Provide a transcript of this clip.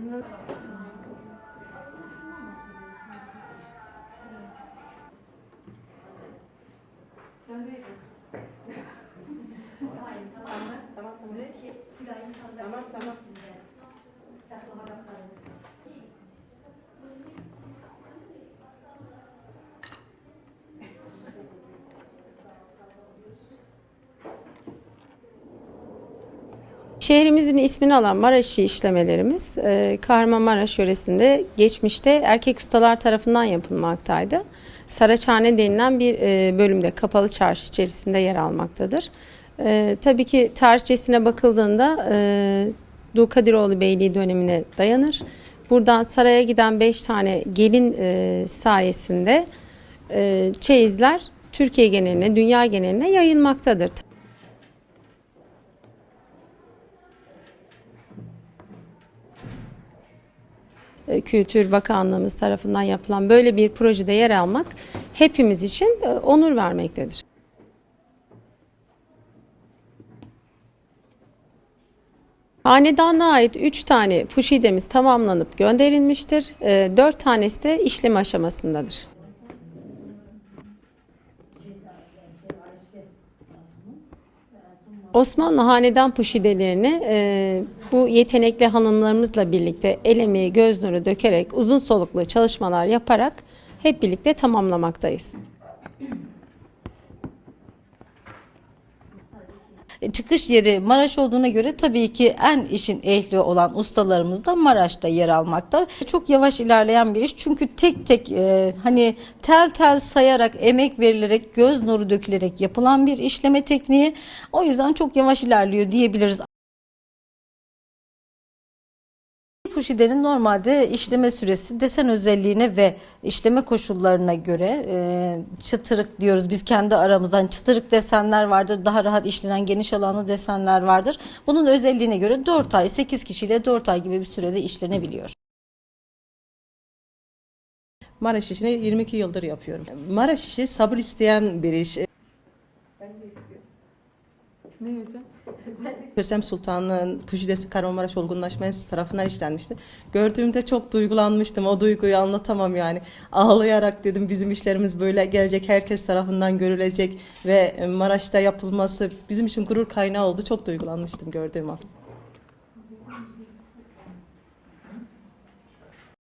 Sen de yiyorsun. Hayır, tamam mı? Tamam, tamam. Şey, Gülay'ın sandalye. Tamam, tamam. Saklama kaplarınızı. Şehrimizin ismini alan Maraşi işlemelerimiz e, Kahramanmaraş yöresinde geçmişte erkek ustalar tarafından yapılmaktaydı. Saraçhane denilen bir e, bölümde kapalı çarşı içerisinde yer almaktadır. E, tabii ki tarihçesine bakıldığında e, Dulkadiroğlu Beyliği dönemine dayanır. Buradan saraya giden 5 tane gelin sayesinde e, çeyizler Türkiye geneline, dünya geneline yayılmaktadır. Kültür Bakanlığımız tarafından yapılan böyle bir projede yer almak hepimiz için e, onur vermektedir. Hanedanlığa ait 3 tane puşidemiz tamamlanıp gönderilmiştir. 4 tanesi de işlem aşamasındadır. Osmanlı hanedan puşidelerini e, bu yetenekli hanımlarımızla birlikte el göz nuru dökerek uzun soluklu çalışmalar yaparak hep birlikte tamamlamaktayız. Çıkış yeri Maraş olduğuna göre tabii ki en işin ehli olan ustalarımız da Maraş'ta yer almakta. Çok yavaş ilerleyen bir iş çünkü tek tek e, hani tel tel sayarak, emek verilerek, göz nuru dökülerek yapılan bir işleme tekniği. O yüzden çok yavaş ilerliyor diyebiliriz. Puşide'nin normalde işleme süresi desen özelliğine ve işleme koşullarına göre e, çıtırık diyoruz. Biz kendi aramızdan çıtırık desenler vardır. Daha rahat işlenen geniş alanlı desenler vardır. Bunun özelliğine göre 4 ay 8 kişiyle 4 ay gibi bir sürede işlenebiliyor. Maraş işini 22 yıldır yapıyorum. Maraş işi sabır isteyen bir iş. Ne hocam? Kösem Sultan'ın Pujidesi Kahramanmaraş Olgunlaşma Enstitüsü tarafından işlenmişti. Gördüğümde çok duygulanmıştım. O duyguyu anlatamam yani. Ağlayarak dedim bizim işlerimiz böyle gelecek, herkes tarafından görülecek ve Maraş'ta yapılması bizim için gurur kaynağı oldu. Çok duygulanmıştım gördüğüm an.